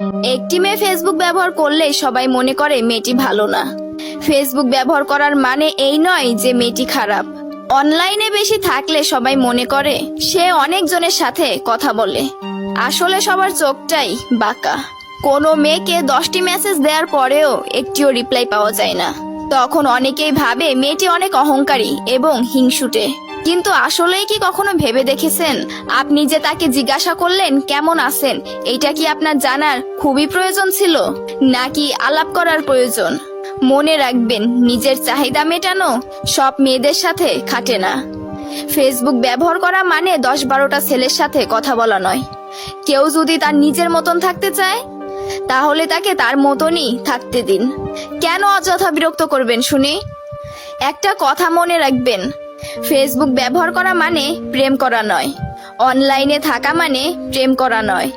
একটি মেয়ে ফেসবুক ব্যবহার করলে সবাই মনে করে মেয়েটি ভালো না। ফেসবুক ব্যবহার করার মানে এই নয় যে মেয়েটি খারাপ। অনলাইনে বেশি থাকলে সবাই মনে করে, সে অনেকজনের সাথে কথা বলে। আসলে সবার চোখটাই বাঁকা। কোনো মেয়েকে দশটি মেসেজ দেওয়ার পরেও একটিও রিপ্লাই পাওয়া যায় না। তখন অনেকেই ভাবে মেয়েটি অনেক অহংকারী এবং হিংসুটে। কিন্তু আসলেই কি কখনো ভেবে দেখেছেন? আপনি যে তাকে জিজ্ঞাসা করলেন, কেমন আছেন? এটা কি আপনার জানার খুবই প্রয়োজন ছিল? নাকি আলাপ করার প্রয়োজন? মনে রাখবেন, নিজের চাহিদা মেটানো সব মেয়েদের সাথে খাটে না। ফেসবুক ব্যবহার করা মানে দশ বারোটা ছেলের সাথে কথা বলা নয়। কেউ যদি তার নিজের মতন থাকতে চায়, তাহলে তাকে তার মতনই থাকতে দিন। কেন অযথা বিরক্ত করবেন শুনি? একটা কথা মনে রাখবেন ফেসবুক ব্যবহার করা মানে প্রেম করা নয়। অনলাইনে থাকা মানে প্রেম করা নয়।